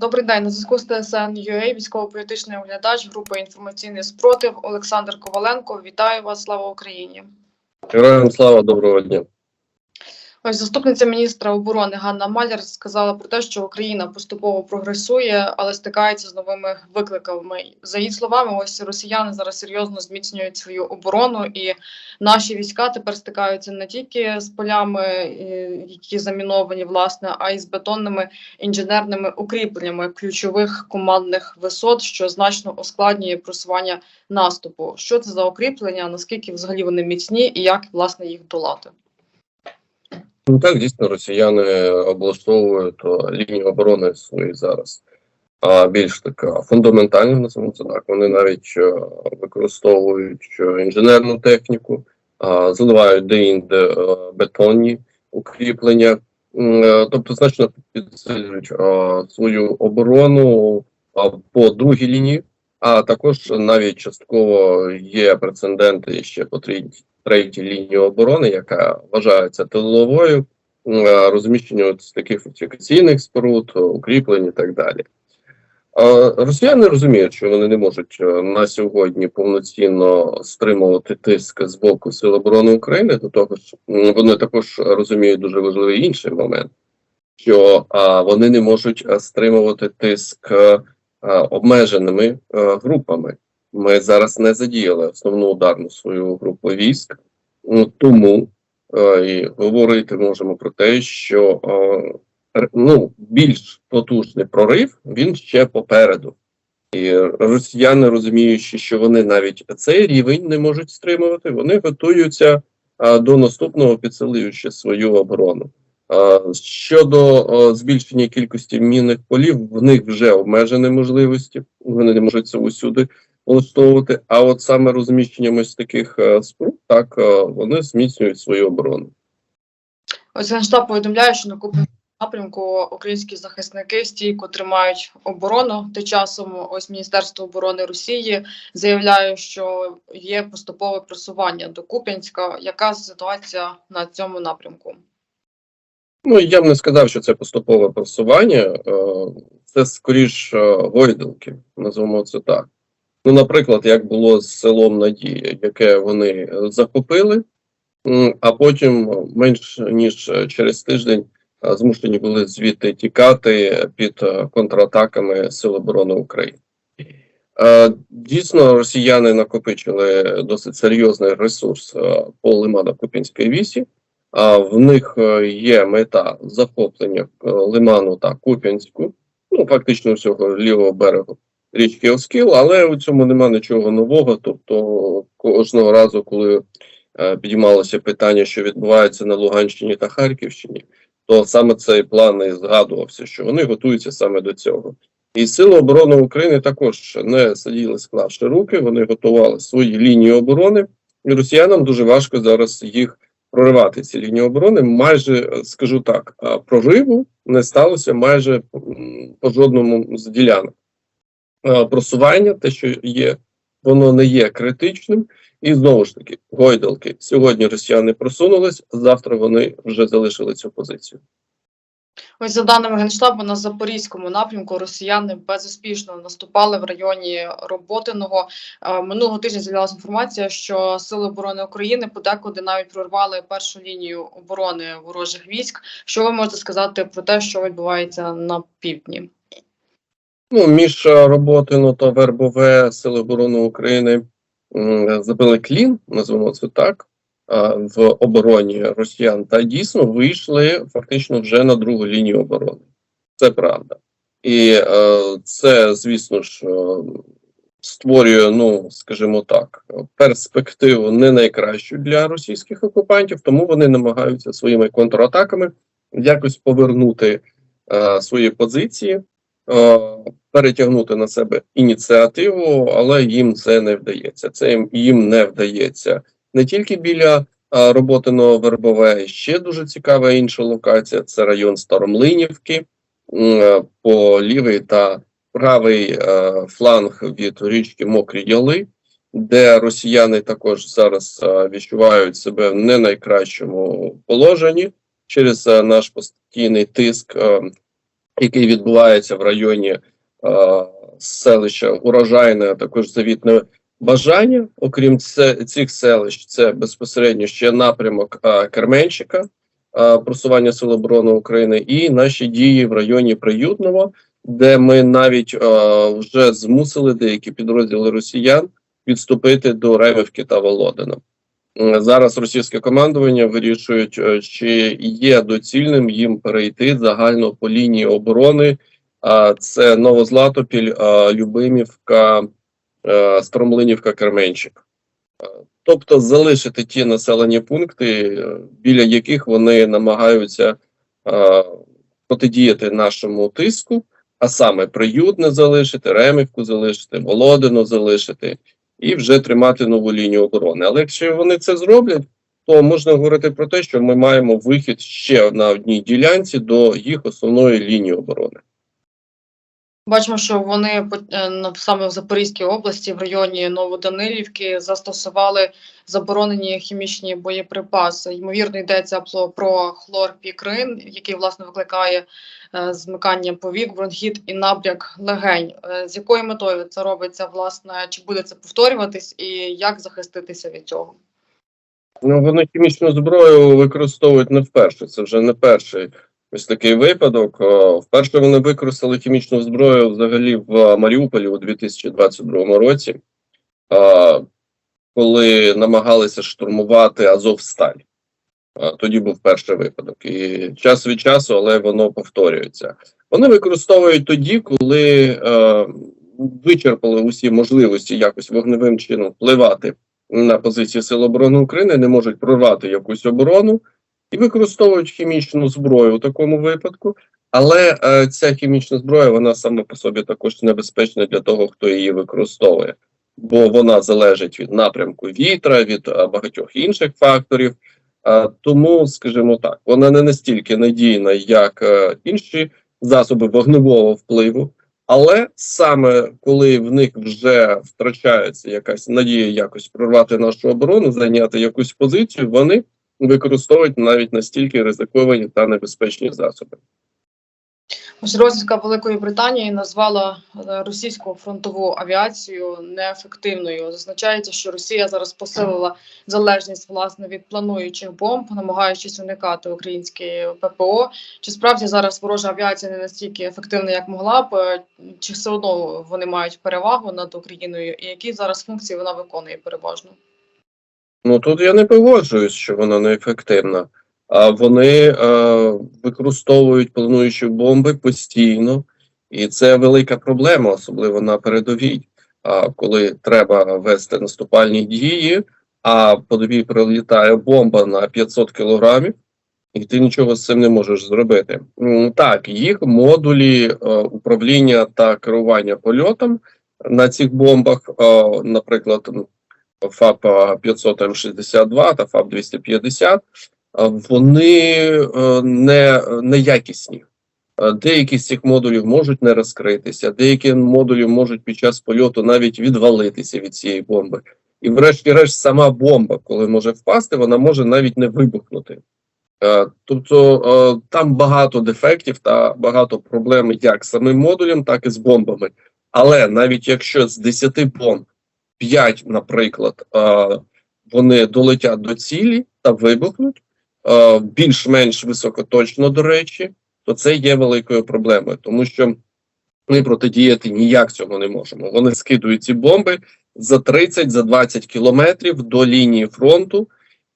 Добрий день. На зв'язку з ТСН UA, військово-політичний оглядач групи інформаційний спротив Олександр Коваленко. Вітаю вас, слава Україні. Героям слава доброго дня. Ось заступниця міністра оборони Ганна Маляр сказала про те, що Україна поступово прогресує, але стикається з новими викликами. За її словами, ось росіяни зараз серйозно зміцнюють свою оборону, і наші війська тепер стикаються не тільки з полями, е, які заміновані, власне, а й з бетонними інженерними укріпленнями ключових командних висот, що значно ускладнює просування наступу. Що це за укріплення? Наскільки взагалі вони міцні, і як власне їх долати? Ну так, дійсно, росіяни облаштовують лінію оборони свої зараз. А більш така фундаментальна, називаємо це так. Вони навіть е, використовують е, інженерну техніку, заливають де-інде е, бетонні укріплення, е, тобто значно підсилюють е, свою оборону по другій лінії, а також навіть частково є прецеденти ще по третій, лінії оборони, яка вважається тиловою, розміщення таких фортифікаційних споруд, укріплень і так далі. Росіяни розуміють, що вони не можуть е, на сьогодні повноцінно стримувати тиск з боку Сил оборони України. До того ж, вони також розуміють дуже важливий інший момент, що вони не можуть е, стримувати тиск е, обмеженими е, групами. Ми зараз не задіяли основну ударну свою групу військ, Ну, тому е, і говорити можемо про те, що е, ну, більш потужний прорив він ще попереду. І росіяни, розуміючи, що вони навіть цей рівень не можуть стримувати, вони готуються до наступного, підсилюючи свою оборону. А, щодо збільшення кількості мінних полів, в них вже обмежені можливості, вони не можуть це усюди влаштовувати. А от саме розміщенням ось таких е, споруд, так е, вони зміцнюють свою оборону. Ось Генштаб повідомляє, що на Куп'янському напрямку українські захисники стійко тримають оборону. Тим часом ось Міністерство оборони Росії заявляє, що є поступове просування до Куп'янська. Яка ситуація на цьому напрямку? Ну, я б не сказав, що це поступове просування, е, це скоріш е, гойдалки, назвемо це так. Ну, наприклад, як було з селом Надія, яке вони е, захопили, а потім менш ніж через тиждень змушені були звідти тікати під контратаками Сил оборони України. Дійсно, росіяни накопичили досить серйозний ресурс по Лимано-Купінській вісі. В них е, є мета захоплення е, лиману та Куп'янську, ну фактично всього лівого берегу річки Оскіл, але у цьому нема нічого нового. Тобто, кожного разу, коли е, підіймалося питання, що відбувається на Луганщині та Харківщині, то саме цей план і згадувався, що вони готуються саме до цього. І Сили оборони України також не сиділи, склавши руки, вони готували свої лінії оборони, і росіянам дуже важко зараз їх проривати ці лінії оборони. Майже е, скажу так, прориву не сталося майже по жодному з ділянок. Просування, те, що є, воно не є критичним. І знову ж таки, гойдалки. Сьогодні росіяни просунулись, завтра вони вже залишили цю позицію. Ось за даними Генштабу, на Запорізькому напрямку росіяни безуспішно наступали в районі Роботиного. Е, Минулого тижня з'явилася інформація, що Сили оборони України подекуди навіть прорвали першу лінію оборони ворожих військ. Що ви можете сказати про те, що відбувається на півдні? Ну, між Роботино та Вербове Сили оборони України забили клін, назвемо це так, в обороні росіян, та дійсно вийшли фактично вже на другу лінію оборони. Це правда. І е, це, звісно ж, е, створює, ну скажімо так, перспективу не найкращу для російських окупантів, тому вони намагаються своїми контратаками якось повернути е, свої позиції е, перетягнути на себе ініціативу, але їм це не вдається. Це їм, їм не вдається не тільки біля е, роботиного Вербове, ще дуже цікава інша локація. Це район Старомлинівки е, по лівий та правий е, фланг від річки Мокрі Яли. Де росіяни також зараз е, відчувають себе в не найкращому положенні через наш постійний тиск який відбувається в районі селища Урожайне, а також завітне бажання. Окрім цих селищ, це безпосередньо ще напрямок Керменчика, е, просування Сил оборони України, і наші дії в районі Приютного, де ми навіть вже змусили деякі підрозділи росіян відступити до Ремівки та Володина. Зараз російське командування вирішують, е, чи є доцільним їм перейти загально по лінії оборони. А це Новозлатопіль, Любимівка, Стромлинівка, Керменчик. Е, Тобто залишити ті населені пункти, е, біля яких вони намагаються е, протидіяти нашому тиску, а саме Приютне залишити, Ремівку залишити, Володину залишити і вже тримати нову лінію оборони. Але якщо вони це зроблять, то можна говорити про те, що ми маємо вихід ще на одній ділянці до їх основної лінії оборони. Бачимо, що вони е, саме в Запорізькій області, в районі Новоданилівки, застосували заборонені хімічні боєприпаси. Ймовірно, йдеться про- про хлорпікрин, який власне викликає е, змикання повік, бронхіт і набряк легень. Е, З якою метою це робиться, власне, чи буде це повторюватись, і як захиститися від цього? Ну, вони хімічну зброю використовують не вперше. Це вже не перший ось такий випадок. Е, Вперше вони використали хімічну зброю взагалі в Маріуполі у 2022 році, е, коли намагалися штурмувати Азовсталь. Е, Тоді був перший випадок. І час від часу, але воно повторюється. Вони використовують тоді, коли е, вичерпали усі можливості якось вогневим чином впливати на позиції Сил оборони України, не можуть прорвати якусь оборону і використовують хімічну зброю у такому випадку. Але е, ця хімічна зброя вона саме по собі також небезпечна для того, хто її використовує, бо вона залежить від напрямку вітра, від е, багатьох інших факторів. Е, тому, скажімо так, вона не настільки надійна, як е, інші засоби вогневого впливу. Але саме коли в них вже втрачається якась надія якось прорвати нашу оборону, зайняти якусь позицію, вони використовують навіть настільки ризиковані та небезпечні засоби. Ось розвідка Великої Британії назвала е, російську фронтову авіацію неефективною. Зазначається, що Росія зараз посилила залежність власне від плануючих бомб, намагаючись уникати українське ППО. Чи справді зараз ворожа авіація не настільки ефективна, як могла б, е, чи все одно вони мають перевагу над Україною, і які зараз функції вона виконує переважно? Ну тут я не погоджуюсь, що вона неефективна. А вони е, використовують плануючі бомби постійно, і це велика проблема, особливо на передовій. А коли треба вести наступальні дії, а по тобі прилітає бомба на 500 кілограмів, і ти нічого з цим не можеш зробити. Так, їх модулі е, управління та керування польотом на цих бомбах, е, наприклад, ФАП 500 М62 та ФАП 250, е, вони е, не, неякісні. Е, Деякі з цих модулів можуть не розкритися, деякі модулі можуть під час польоту навіть відвалитися від цієї бомби. І, врешті-решт, сама бомба, коли може впасти, вона може навіть не вибухнути. Тобто там багато дефектів та багато проблем як з самим модулем, так і з бомбами. Але навіть якщо з 10 бомб 5, наприклад, е, вони долетять до цілі та вибухнуть е, більш-менш високоточно, до речі, то це є великою проблемою, тому що ми протидіяти ніяк цього не можемо. Вони скидують ці бомби за 30 за 20 кілометрів до лінії фронту,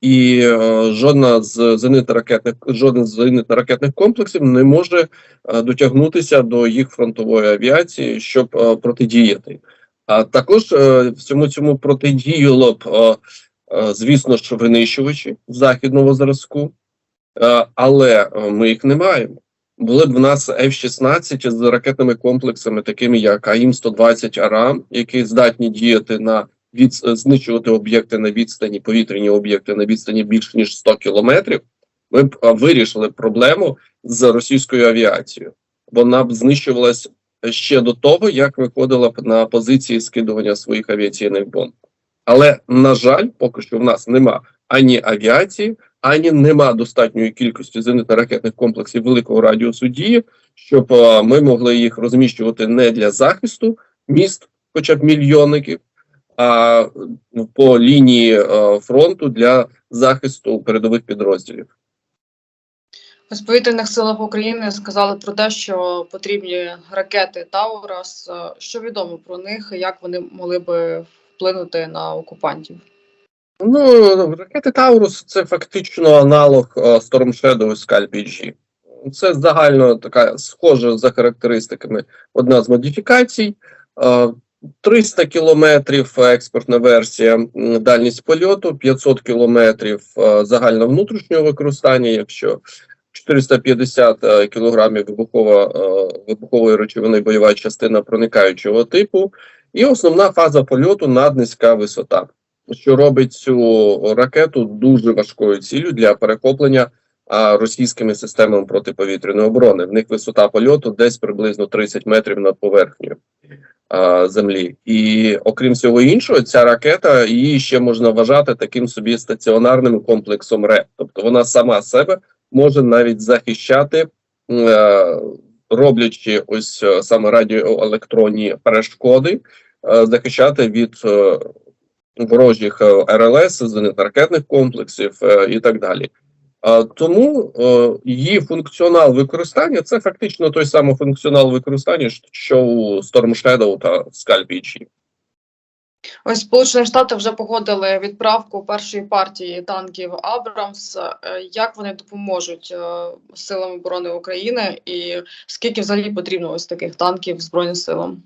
і е, жодна з зенитно-ракетних жоден з зенитно-ракетних комплексів не може дотягнутися до їх фронтової авіації, щоб протидіяти. А також е, всьому цьому протидіяло б, е, е, звісно, що винищувачі західного зразку, але ми їх не маємо. Були б в нас F-16 з ракетними комплексами, такими як АІМ-120 АРАМ, які здатні діяти на від знищувати об'єкти на відстані, повітряні об'єкти на відстані більше ніж 100 кілометрів. Ми б вирішили проблему з російською авіацією. Вона б знищувалась ще до того, як виходила на позиції скидування своїх авіаційних бомб. Але на жаль, поки що в нас нема ані авіації, ані нема достатньої кількості зенитно-ракетних комплексів великого радіусу дії, щоб е, ми могли їх розміщувати не для захисту міст, хоча б мільйонників, а по лінії е, фронту для захисту передових підрозділів. В повітряних силах України сказали про те, що потрібні ракети Таурас. Е, Що відомо про них, як вони могли би вплинути на окупантів? Ну, ракети Таурус це фактично аналог е, Storm Shadow і Scalp G. Це загально така схожа за характеристиками одна з модифікацій. Е, 300 кілометрів експортна версія, дальність польоту, 500 кілометрів е, загального внутрішнього використання, якщо 450 е, кілограмів вибухова, е, вибухової речовини бойова частина проникаючого типу, і основна фаза польоту наднизька висота що робить цю ракету дуже важкою ціллю для перехоплення російськими системами протиповітряної оборони. В них висота польоту десь приблизно 30 метрів над поверхнею землі. І окрім всього іншого, ця ракета її ще можна вважати таким собі стаціонарним комплексом РЕП. Тобто вона сама себе може навіть захищати. е, Роблячи ось е, саме радіоелектронні перешкоди, е, захищати від ворожих РЛС, зенитно-ракетних комплексів і так далі. Тому її функціонал використання це фактично той самий функціонал використання, що у Storm Shadow та Scalp G. Ось Сполучені Штати вже погодили відправку першої партії танків Абрамс. Е, Як вони допоможуть е, силам оборони України, і скільки взагалі потрібно ось таких танків збройним силам?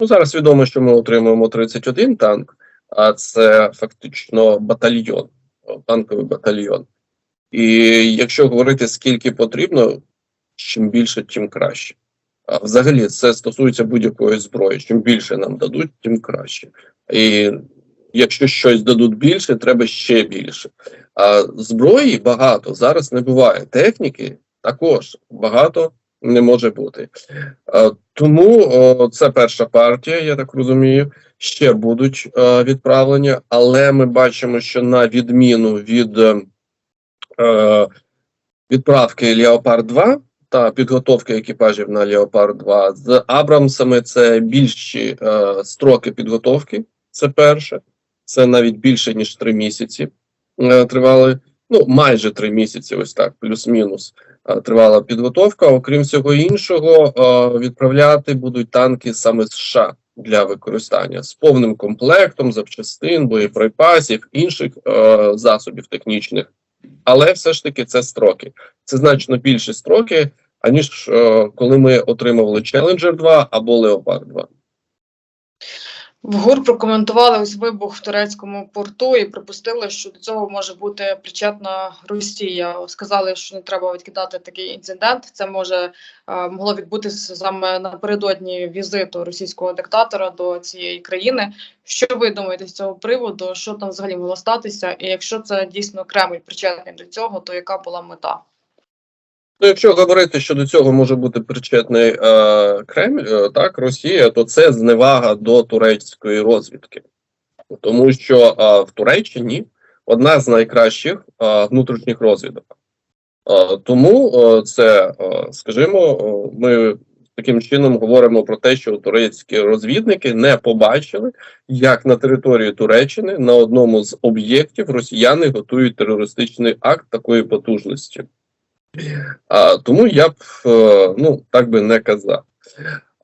Ну, зараз відомо, що ми отримуємо 31 танк, а це фактично батальйон, танковий батальйон. І якщо говорити, скільки потрібно, чим більше, тим краще. Взагалі це стосується будь-якої зброї. Чим більше нам дадуть, тим краще. І якщо щось дадуть більше, треба ще більше. А зброї багато зараз не буває. Техніки також багато не може бути. Тому це перша партія, я так розумію. Ще будуть е, відправлення, але ми бачимо, що на відміну від е, е, відправки Леопард 2 та підготовки екіпажів на Леопард 2 з Абрамсами це більші е, строки підготовки. Це перше, це навіть більше ніж три місяці е, тривали. Ну майже три місяці, ось так, плюс-мінус. е, Тривала підготовка. Окрім всього іншого, е, відправляти будуть танки саме з США для використання з повним комплектом запчастин, боєприпасів, інших е, засобів технічних. Але все ж таки це строки. Це значно більші строки, аніж е, коли ми отримували Challenger 2 або Leopard 2. В ГУР прокоментували ось вибух в турецькому порту і припустили, що до цього може бути причетна Росія. Сказали, що не треба відкидати такий інцидент. Це може е, могло відбутися саме напередодні візиту російського диктатора до цієї країни. Що ви думаєте з цього приводу? Що там взагалі могло статися? І якщо це дійсно Кремль причетний до цього, то яка була мета? Ну, якщо говорити, що до цього може бути причетний е, Кремль, е, так, Росія, то це зневага до турецької розвідки, тому що е, в Туреччині одна з найкращих е, внутрішніх розвідок. Е, тому е, це, е, скажімо, е, ми таким чином говоримо про те, що турецькі розвідники не побачили, як на території Туреччини на одному з об'єктів росіяни готують терористичний акт такої потужності. А, тому я б е, ну так би не казав.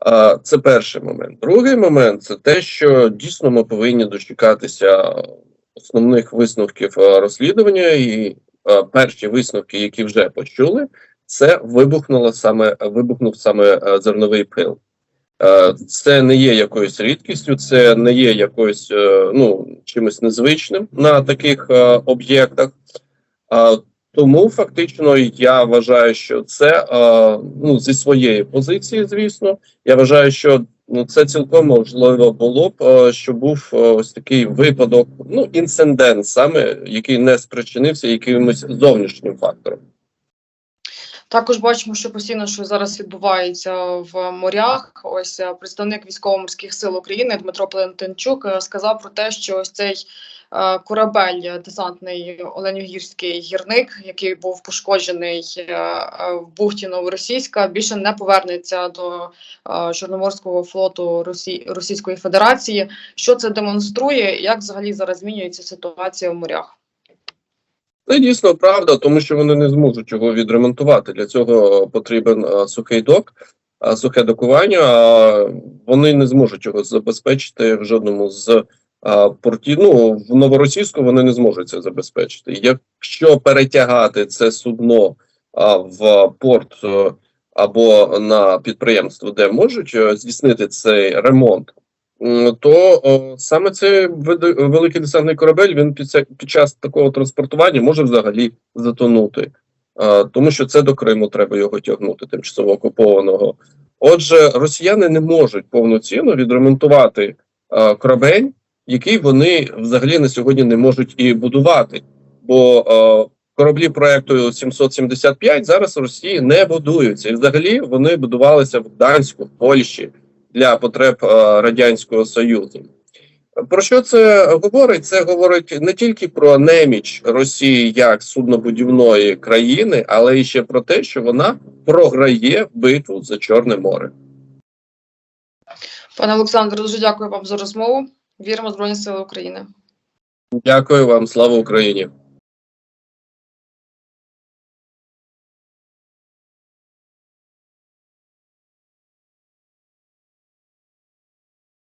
А, це перший момент. Другий момент це те, що дійсно ми повинні дочекатися основних висновків е, розслідування, і е, перші висновки, які вже почули, це вибухнуло саме вибухнув саме зерновий пил. Це не є якоюсь рідкістю, це не є якоюсь ну чимось незвичним на таких об'єктах. Тому фактично я вважаю, що це е, ну зі своєї позиції, звісно, я вважаю, що ну це цілком можливо було б, е, що був е, ось такий випадок, ну інцидент, саме який не спричинився якимось зовнішнім фактором. Також бачимо, що постійно що зараз відбувається в морях. Ось е, представник військово-морських сил України Дмитро Плентенчук е, сказав про те, що ось цей е, корабель десантний Оленігірський гірник, який був пошкоджений в бухті Новоросійська, більше не повернеться до Чорноморського флоту Росі... Російської Федерації. Що це демонструє? Як взагалі зараз змінюється ситуація в морях? Це дійсно правда, тому що вони не зможуть його відремонтувати. Для цього потрібен а, сухий док, а, сухе докування. А вони не зможуть його забезпечити в жодному з а, портів. Ну в новоросійську вони не зможуть це забезпечити. Якщо перетягати це судно в порт е, або на підприємство, де можуть е, здійснити цей ремонт. То саме цей великий десантний корабель він під, під час такого транспортування може взагалі затонути, тому що це до Криму треба його тягнути, тимчасово окупованого. Отже, росіяни не можуть повноцінно відремонтувати корабель, який вони взагалі на сьогодні не можуть і будувати. Бо кораблі проекту 775 зараз в Росії не будуються, і взагалі вони будувалися в Гданську, в Польщі для потреб е, радянського союзу. Про що це говорить? Це говорить не тільки про неміч Росії як суднобудівної країни, але і ще про те, що вона програє битву за Чорне море. Пане Олександре, дуже дякую вам за розмову. Віримо в Збройні Сили України. Дякую вам, слава Україні.